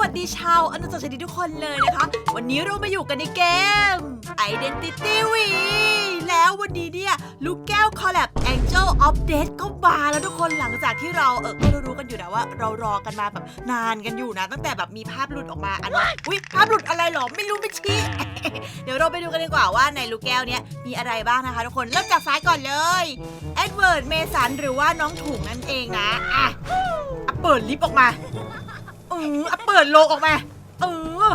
วัสดีชาวอนุสาวรีย์ทุกคนเลยนะคะ วันนี้เรามาอยู่กันในเกม Identity V แล้ววันนี้เนี่ยลูกแก้วคอลแลบ Angel of Death ก็มาแล้วทุกคนหลังจากที่เราเออก็รู้ๆกันอยู่นะว่า เรารอกันมาแบบนานกันอยู่นะ ตั้งแต่แบบมีภาพหลุดออกมาอันนั้นอุ้ยภาพหลุดอะไรหรอไม่รู้ไม่ชี้ เดี๋ยวเราไปดูกันดีกว่าว่าในลูกแก้วเนี้ยมีอะไรบ้างนะคะทุกคนเริ่มจากซ้ายก่อนเลยเอ็ดเวิร์ดเมสันหรือว่าน้องถุงนั่นเองนะอะอะเปิดลิฟต์ออกมาเอออ่ะเปิดโลงออกมา เออ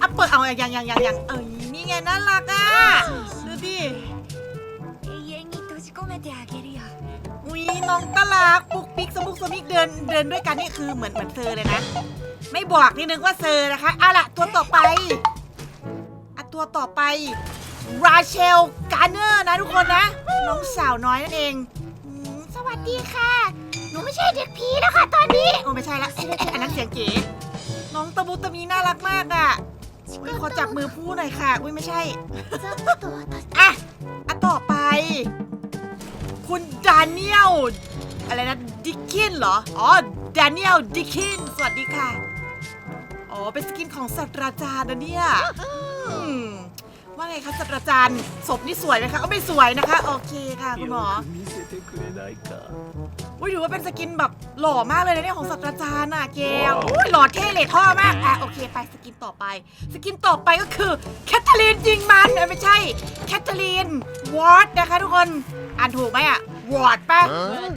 อ่ะเปิดเอาอย่างอย่างอย่างอย่างเอ้ยนี่ไงน่ารักอ่ะ ดูดิ 永遠に閉じ込めてあげるよ อุ้ยน้องตาลักปุกปิกสมุกสมิกเดินเดินด้วยกันนี่คือเหมือนเหมือนเซอร์เลยนะ ไม่บอกนิดนึงว่าเซอร์นะคะเอาล่ะตัวต่อไปอ่ะตัวต่อไปราเชลการเนอร์นะทุกคนนะ น้องสาวน้อยนั่นเองอืมสวัสดีค่ะ หนูไม่ใช่เด็กผีแล้วค่ะตอนนี้ โอ้ไม่ใช่ละ อันนั้นเสียงเก๋น้องตะบุตะมีน่ารักมากอะอุ้ยขอจับมือผู้หน่อยค่ะ อุ้ยไม่ใช่ อะอะต่อไป คุณดานียลอะไรนะดิคินเหรอ อ๋อดานียลดิคินสวัสดีค่ะ อ๋อ เป็นสกินของศาสตราจารนะเนี่ยว่าไงคะศาสตราจารศพนี่สวยไหมคะก็ไม่สวยนะคะ โอเคค่ะคุณหมอ く見せてくれないか อุ้ยถือว่าเป็นสกินแบบหล่อมากเลยนะเนี่ยของศาสตราจารย์น่ะเกลอุ้ยหล่อเท่เลยท่อมาก อ่ะโอเคไปสกินต่อไป สกินต่อไปก็คือแคทเธอรีนยิงมันเอ้ยไม่ใช่แคทเธอรีนวอตนะคะทุกคน อ่านถูกไหมอ่ะวอตป่ะ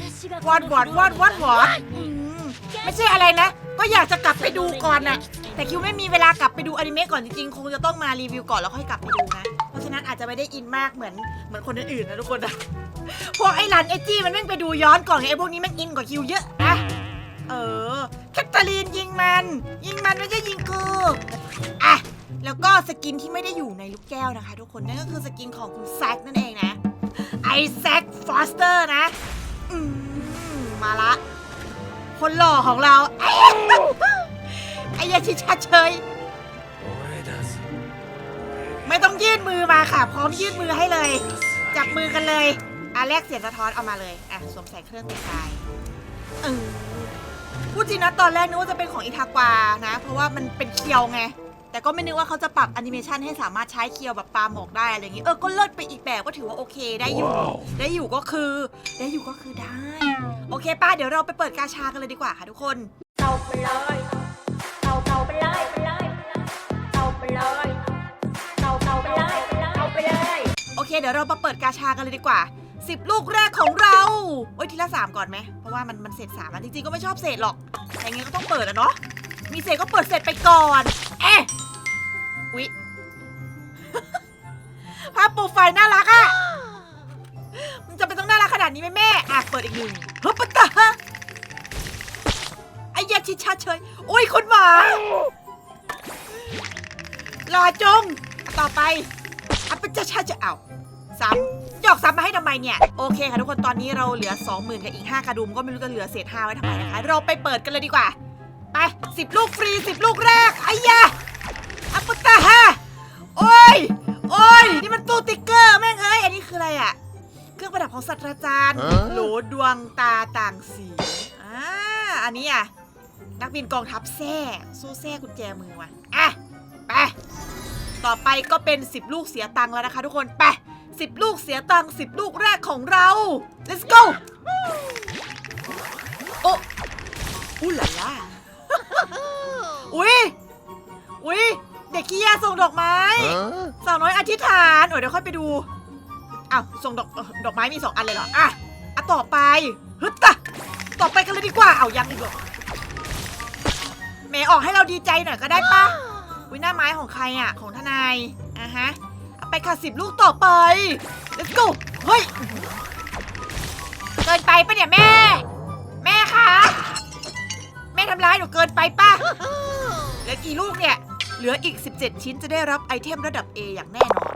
私が วอตวอตวอตวอตวอตอืมไม่ใช่อะไรนะ ก็อยากจะกลับไปดูก่อนน่ะ แต่คิวไม่มีเวลากลับไปดูอนิเมะก่อนจริงๆ คงจะต้องมารีวิวก่อนแล้วค่อยกลับไปดูนะ เพราะฉะนั้นอาจจะไม่ได้อินมากเหมือนเหมือนคนอื่นๆนะทุกคนนะ พวกไอ้หลานไอจี้มันแม่งไปดูย้อนก่อนไงไอพวกนี้แม่งอินกว่าคิวเยอะนะเออแคทเธอรีนยิงมัน ยิงมันไม่ใช่ยิงกูอะแล้วก็สกินที่ไม่ได้อยู่ในลูกแก้วนะคะ ทุกคนนั่นก็คือสกินของคุณแซกนั่นเองนะไอแซกฟอสเตอร์นะอืมมาละ คนหล่อของเราไอ้ยาชิชาเชยไม่ต้องยื่นมือมาค่ะ พร้อมยื่นมือให้เลย จับมือกันเลย อะแลกเสียงสะท้อนเอามาเลยอะสวมใส่เครื่องแต่งกายเออพูดจริงนะตอนแรกนึกว่าจะเป็นของอิทากวานะ เพราะว่ามันเป็นเคียวไง แต่ก็ไม่นึกว่าเขาจะปรับแอนิเมชันให้สามารถใช้เคียวแบบปลาหมอกได้อะไรอย่างงี้เออก็เลิศไปอีกแบบก็ถือว่าโอเคได้อยู่ว้าวได้อยู่ก็คือ ได้อยู่ก็คือได้ โอเคป้าเดี๋ยวเราไปเปิดกาชากันเลยดีกว่าค่ะทุกคนเอาไปเลยเอาเอาไปเลยไปเลยเอาไปเลยเอาเอาไปเลยเอาไปเลยโอเค เดี๋ยวเรามาเปิดกาชากันเลยดีกว่า 10 ลูกแรกของเราโอ้ยทีละสามก่อนไหมเพราะว่ามันมันเศษสามอะจริงๆก็ไม่ชอบเศษหรอกแต่ยังไงก็ต้องเปิดอะเนาะมีเศษก็เปิดเศษไปก่อนเอ๊ะอุ๊ยภาพโปรไฟล์น่ารักอะมันจะเป็นต้องน่ารักขนาดนี้ไหมแม่อะเปิดอีกหนึ่งเฮ้ยปะตาไอ้ยาชิชาเฉยโอ้ยคุณหมาลาจงต่อไปอัปจะชาจะเอาซ้ำ หยอกซ้ำมาให้ทำไมเนี่ยโอเคค่ะทุกคนตอนนี้เราเหลือ 20,000กับอีก5กระดุมก็ไม่รู้จะเหลือเศษ5ไว้ทำไมนะคะ เราไปเปิดกันเลยดีกว่า ไป 10 ลูกฟรี 10 ลูกแรกไอ้ยาอัปตาฮะโอ้ยโอ้ยนี่มันตู้ติ๊กเกอร์แม่งเอ้ยอันนี้คืออะไรอะเครื่องประดับของศาสตราจารย์ฮะโหลดวงตาต่างสีอ่าอันนี้อะนักบินกองทัพแท้สู้แท้กุญแจมือว่ะอะไปต่อไปก็เป็น 10 ลูกเสียตังค์แล้วนะคะ ทุกคนไป 10ลูกเสียตังค์10ลูกแรกของเรา let's go โอ้อู้หล่าล่าอุ้ยอุ้ยเด็กขี้ยาส่งดอกไม้ Huh? สาวน้อยอธิษฐานเออเดี๋ยวค่อยไปดูอ้าวส่งดอกเอ่อดอกไม้มีสองอันเลยเหรออะอะต่อไปฮึดตะต่อไปกันเลยดีกว่าเอายังอีกเหรอแหมออกให้เราดีใจหน่อยก็ได้ปะวิหน้าไม้ของใครอะ ของทนายอะฮะ เอาไปค่ะสิบลูกต่อไป let's go เฮ้ย เกินไปปะเนี่ยแม่ แม่คะ แม่ทำร้ายหนูเกินไปปะเหลือกี่ลูกเนี่ย เหลืออีก 17 ชิ้นจะได้รับไอเทมระดับ A อย่างแน่นอน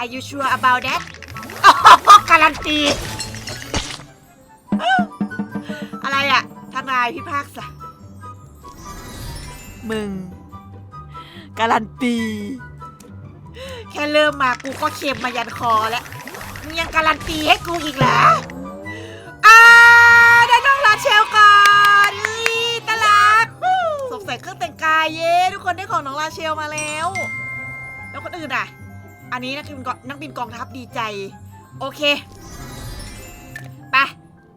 Are you sure about that อ๋อการันตี อะไรอะทนายพิพากษามึง การันตี แค่เริ่มมากูก็เค็มมายันคอแล้วมึงยังการันตีให้กูอีกเหรออ่าได้น้องลาเชลก่อนอุ๊ยตาลักสงสัยเครื่องแต่งกเย้ทุกคนได้ของน้องลาเชลมาแล้ว แล้วคนอื่นอะ อันนี้นักบินกองนักบินกองทัพดีใจ โอเคไป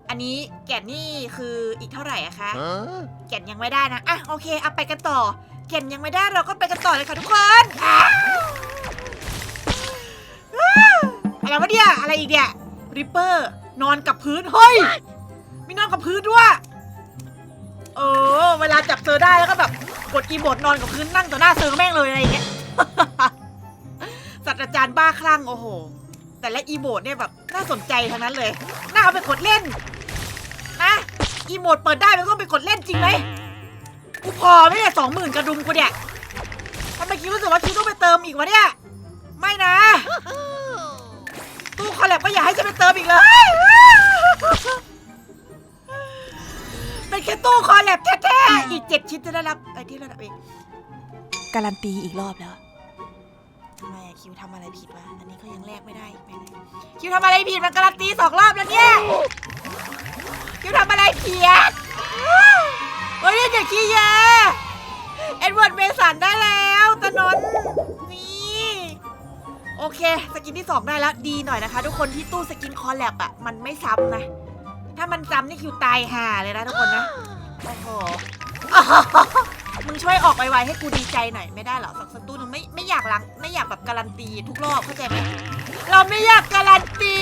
อันนี้แก่นนี่คืออีกเท่าไหร่อะคะ Huh? แก่นยังไม่ได้นะอะโอเคเอาไปกันต่อแก่นยังไม่ได้เราก็ไปกันต่อเลยค่ะทุกคนอ้าวอ้าว อะไรวะเนี่ยอะไรอีกเนี่ยริปเปอร์นอนกับพื้นเฮ้ยมีนอนกับพื้นด้วยเออเวลาจับเซอร์ได้แล้วก็แบบกดอีโมดนอนกับพื้นนั่งต่อหน้าเซอร์แม่งเลยอะไรอย่างเงี้ยศาสตราจารย์บ้าคลั่งโอ้โห แต่ละอีโมดเนี่ยแบบน่าสนใจทั้งนั้นเลย น่าเอาไปกดเล่นนะอีโมดเปิดได้มันก็ไปกดเล่นจริงไหมกูพอไหมเนี่ยสองหมื่นกระดุมกูเนี่ยทำไมคิดรู้สึกว่าคิดต้องไปเติมอีกวะเนี่ย ไม่นะตู้ คอลแลบก็อย่าให้ฉันไปเติมอีกเลย เป็นแค่ตู้คอลแลบแท้ๆ อีกเจ็ดชิ้นจะได้รับไอ้ที่ระดับเองการันตีอีกรอบแล้ว ทำไมอะคิวทำอะไรผิดวะ อันนี้ก็ยังแลกไม่ได้อีกไหมเนี่ยคิวทำอะไรผิดมันการันตีสองรอบแล้วเนี่ย คิวทำอะไรผิดเฮ้ยอย่าขี้แยเอ็ดเวิร์ดเมสันได้แล้วตะนนนี่ โอเค สกินที่ 2 ได้แล้วดีหน่อยนะคะ ทุกคนที่ตู้สกินคอลแลบอะมันไม่ซ้ำนะ ถ้ามันซ้ำนี่คิวตายห่าเลยนะทุกคนนะ โอ้โหมึงช่วยออกไวๆให้กูดีใจหน่อยไม่ได้เหรอสักสตู้นไม่ไม่อยากลังไม่อยากแบบการันตีทุกรอบเข้าใจไหมเราไม่อยากการันตี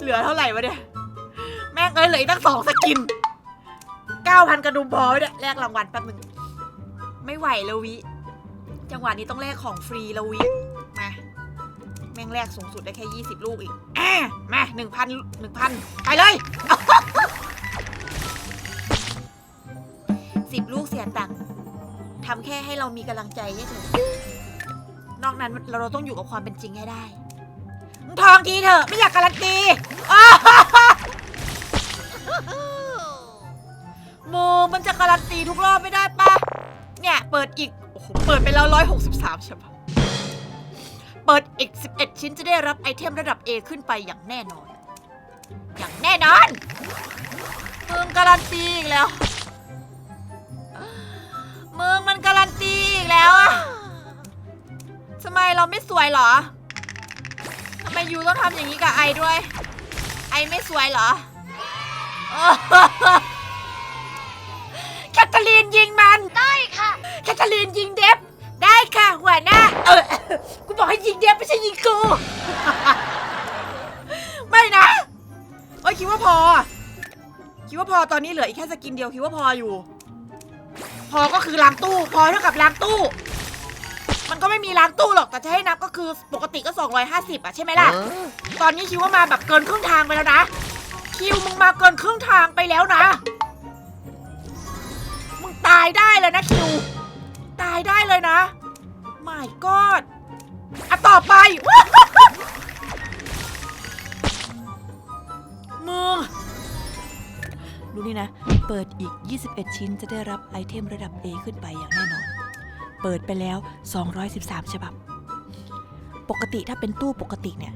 เหลือเท่าไหร่วะเนี่ยแม่งเอ้ยเหลืออีกตั้งสองสกิน9,000กระดุมพอเนี่ยแลกรางวัลแป๊บหนึง ไม่ไหวแล้ววิ จังหวะนี้ต้องแลกของฟรีแล้ววิ มา แม่งแลกสูงสุดได้แค่ 20 ลูกอีกอะมา1,000 1,000ไปเลยสิบลูกเสียตังค์ทำแค่ให้เรามีกำลังใจเฉยๆนอกนั้นเราต้องอยู่กับความเป็นจริงให้ได้ทองทีเถอะ ไม่อยากการันตีโมมันจะการันตีทุกรอบไม่ได้ปะ เนี่ย เปิดอีก โอ้โห เปิดไปแล้ว 163ใช่ปะเปิดอีก 11 ชิ้นจะได้รับไอเทมระดับ A ขึ้นไปอย่างแน่นอน อย่างแน่นอนมึงการันตีอีกแล้วมึงมันการันตีอีกแล้วอะทำไมเราไม่สวยเหรอทำไมยูต้องทำอย่างนี้กับไอด้วย ไอไม่สวยเหรอ ยิงมัน ได้ค่ะแคทเธอรีนยิงเดฟได้ค่ะหัวหน้าเออกูบอกให้ยิงเดฟไม่ใช่ยิงกู ไม่นะเอ้ยคิดว่าพอ คิดว่าพอตอนนี้เหลืออีกแค่สกินเดียวคิดว่าพออยู่ พอก็คือล้างตู้ พอเท่ากับล้างตู้ มันก็ไม่มีล้างตู้หรอกแต่จะให้นับก็คือปกติก็ 250 อะใช่ไหมล่ะ Huh? ตอนนี้คิวว่ามาแบบเกินครึ่งทางไปแล้วนะ คิวมึงมาเกินครึ่งทางไปแล้วนะมึง ตายได้เลยนะคิว ตายได้เลยนะ my god อะต่อไป มึง ดูนี่นะ เปิดอีก 21 ชิ้นจะได้รับไอเทมระดับ A ขึ้นไปอย่างแน่นอน เปิดไปแล้ว 213 ฉบับ ปกติถ้าเป็นตู้ปกติเนี่ย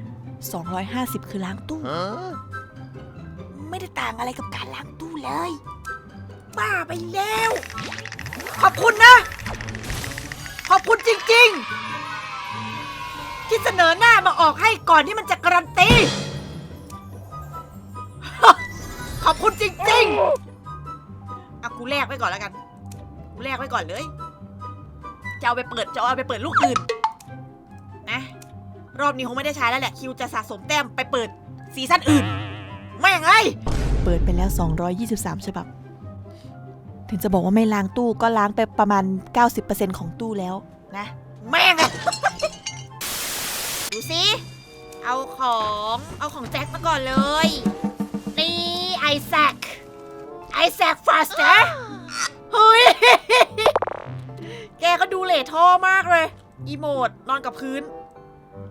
250 คือล้างตู้ Huh? ไม่ได้ต่างอะไรกับการล้างตู้เลย บ้าไปแล้ว ขอบคุณนะ ขอบคุณจริง ๆ ที่เสนอหน้ามาออกให้ก่อนที่มันจะการันตี ขอบคุณจริง ๆอะกูแลกไว้ก่อนแล้วกัน กูแลกไว้ก่อนเลย จะเอาไปเปิดจะเอาไปเปิดลูกอื่น นะ รอบนี้คงไม่ได้ใช้แล้วแหละ คิวจะสะสมแต้มไปเปิดซีซั่นอื่นไม่งไง เปิดไปแล้ว 223 ฉบับ ถึงจะบอกว่าไม่ล้างตู้ก็ล้างไปประมาณ 90%ของตู้แล้วนะ แม่งอะ ดูสิเอาของเอาของแจ็คมาก่อนเลย นี่ไอแซคไอแซคฟาสเตอร์เฮ้ย แกก็ดูเหล่ท่อมากเลย อีโมดนอนกับพื้น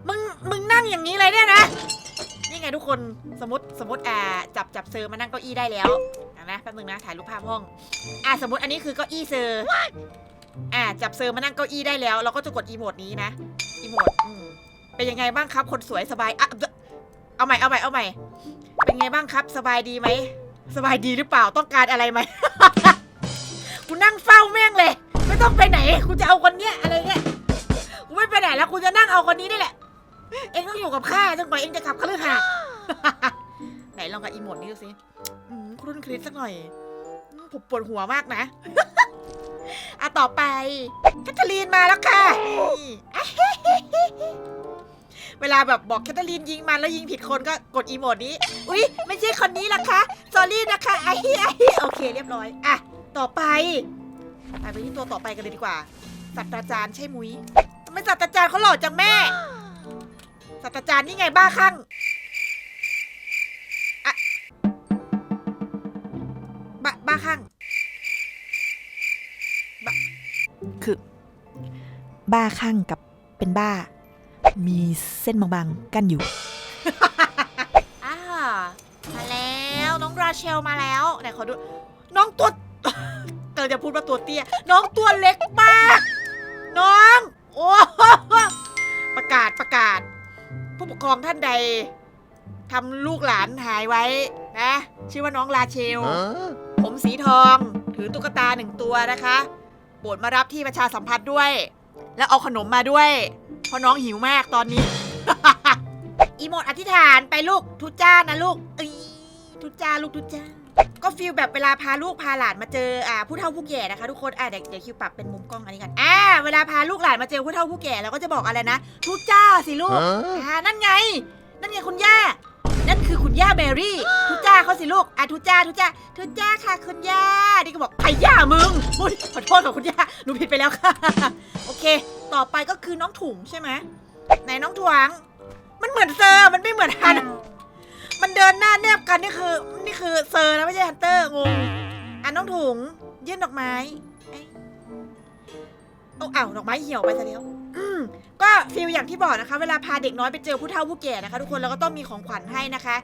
มึง มึงนั่งอย่างนี้เลยเนี่ยนะ ไงทุกคนสมมติสมมติอ่าจับจับเซอร์มานั่งเก้าอี้ได้แล้วอะนะแป๊บนึงนะถ่ายรูปภาพห้อง อ่าสมมติอันนี้คือเก้าอี้เซอร์อ่าจับเซอร์มานั่งเก้าอี้ได้แล้ว เราก็จะกดอีโมดนี้นะอีโมดเป็นยังไงบ้างครับ คนสวยสบายอะเอาใหม่เอาใหม่เอาใหม่ เป็นไงบ้างครับ สบายดีไหมสบายดีหรือเปล่าต้องการอะไรไหมกูนั่งเฝ้าแม่งเลย ไม่ต้องไปไหนกูจะเอาคนเนี้ยอะไรเงี้ยกูไม่ไปไหนแล้วกูจะนั่งเอาคนนี้นี่แหละ เองต้องอยู่กับข้าจนกว่าเองจะกลับคฤหาสน์ ไหนลองกับอีโมดนี้ดูสิอืมครุ่นคริสสักหน่อยอืมผมปวดหัวมากนะ อะต่อไปแคทเธอรีนมาแล้วค่ะนี่เวลาแบบบอกแคทเธอรีนยิงมันแล้วยิงผิดคนก็กดอีโมดนี้ อุ๊ย ไม่ใช่คนนี้ล่ะคะสอรี่นะคะไอ้เหี้ยไอ้เหี้ยโอเคเรียบร้อย อะ ต่อไป ไปไปที่ตัวต่อไปกันเลยดีกว่าศาสตราจารย์ใช่มุ้ยทำไมศาสตราจารย์เขาหล่อจังแม่ ศาสตราจารย์นี่ไงบ้าคลั่งอะบ้าบ้าคลั่งคือ บ้าคลั่งกับเป็นบ้า มีเส้นบางๆ กั้นอยู่อ่ามาแล้วน้องราเชลมาแล้วไหนขอดู น้องตัว เกิดจะพูดว่าตัวเตี้ย น้องตัวเล็กมาก น้อง โอ้ประกาศประกาศ ผู้ปกครองท่านใดทำลูกหลานหายไว้นะ ชื่อว่าน้องราเชล ผมสีทอง ถือตุ๊กตาหนึ่งตัวนะคะโปรดมารับที่ประชาสัมพันธ์ด้วย แล้วเอาขนมมาด้วย เพราะน้องหิวมากตอนนี้ อีโมดอธิษฐานไปลูกทุจ้านะลูกเอ้ยทุจ้าลูกทุจ้า ก็ฟีลแบบเวลาพาลูกพาหลานมาเจออ่าผู้เฒ่าผู้แก่นะคะทุกคนอ่าเดี๋ยวเดี๋ยวคิวปรับเป็นมุมกล้องอันนี้กันอ่าเวลาพาลูกหลานมาเจอผู้เฒ่าผู้แก่เราก็จะบอกอะไรนะทุจ้าสิลูกอ่านั่นไง นั่นไงคุณย่า นั่นคือคุณย่าแมรี่ ทุจ้าเขาสิลูกอะทุจ้าทุจ้าทุจ้าค่ะคุณย่านี่ก็บอกใครย่ามึงอุ้ยขอโทษค่ะคุณย่าหนูผิดไปแล้วค่ะ โอเค ต่อไปก็คือน้องถุงใช่ไหมไหนน้องถวง มันเหมือนเซอร์มันไม่เหมือนฮัน มันเดินหน้าแนบกันนี่คือนี่คือเซอร์นะไม่ใช่ฮันเตอร์งงอะน้องถุงยื่นดอกไม้เอ๊ะเอาอ้าวดอกไม้เหี่ยวไปซะแล้วอืมก็ฟีลอย่างที่บอกนะคะ เวลาพาเด็กน้อยไปเจอผู้เฒ่าผู้แก่นะคะ ทุกคนเราก็ต้องมีของขวัญให้นะคะ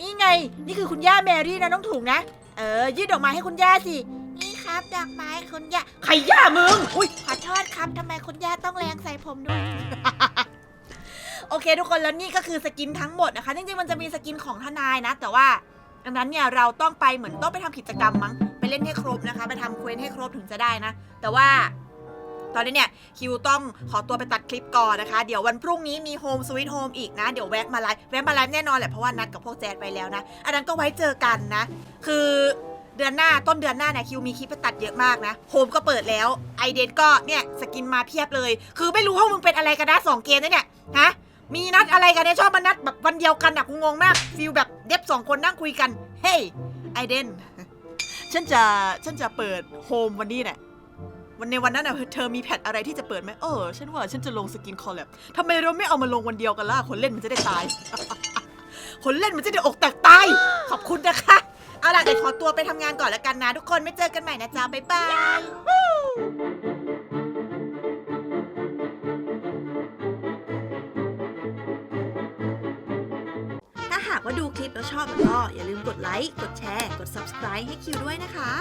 นี่ไงนี่คือคุณย่าแมรี่นะน้องถุงนะเออยื่นดอกไม้ให้คุณย่าสินี่ครับดอกไม้คุณย่าใครย่ามึงอุ้ยขอโทษครับทำไมคุณย่าต้องแรงใส่ผมด้วย โอเค ทุกคนแล้วนี่ก็คือสกินทั้งหมดนะคะ จริงๆมันจะมีสกินของทนายนะ แต่ว่าอันนั้นเนี่ยเราต้องไปเหมือนต้องไปทำกิจกรรมมั้งไปเล่นให้ครบนะคะ ไปทำเควสให้ครบถึงจะได้นะ แต่ว่าตอนนี้เนี่ยคิวต้องขอตัวไปตัดคลิปก่อนนะคะ เดี๋ยววันพรุ่งนี้มีโฮมสวิตโฮมอีกนะ เดี๋ยวแวะมาไลฟ์แวะมาไลฟ์แน่นอนแหละเพราะว่านัดกับพวกแจ๊ดไปแล้วนะ อันนั้นก็ไว้เจอกันนะ คือเดือนหน้าต้นเดือนหน้าเนี่ยคิวมีคลิปไปตัดเยอะมากนะโฮมก็เปิดแล้วไอเดนก็เนี่ยสกินมาเพียบเลย คือไม่รู้ว่ามึงเป็นอะไรกันนะสองเกมนะเนี่ยฮะ มีนัดอะไรกันเนี่ยชอบมานัดแบบวันเดียวกันอะกูงงมากฟิลแบบเด็บสองคนนั่งคุยกัน เฮ้ยไอเดน ฉันจะฉันจะเปิดโฮมวันนี้เนี่ยวันในวันนั้นน่ะเธอมีแพทอะไรที่จะเปิดไหมเออฉันว่าฉันจะลงสกินคอลแลบทำไมเราไม่เอามาลงวันเดียวกันล่ะคนเล่นมันจะได้ตาย คนเล่นมันจะได้อกแตกตาย ขอบคุณนะคะ เอาล่ะเดี๋ยวขอตัวไปทำงานก่อนแล้วกันนะ ทุกคนไม่เจอกันใหม่นะจ๊ะบ๊ายบาย ว่าดูคลิปแล้วชอบแล้วก็อย่าลืมกดไลค์ กดแชร์ กด subscribe ให้คิวด้วยนะคะ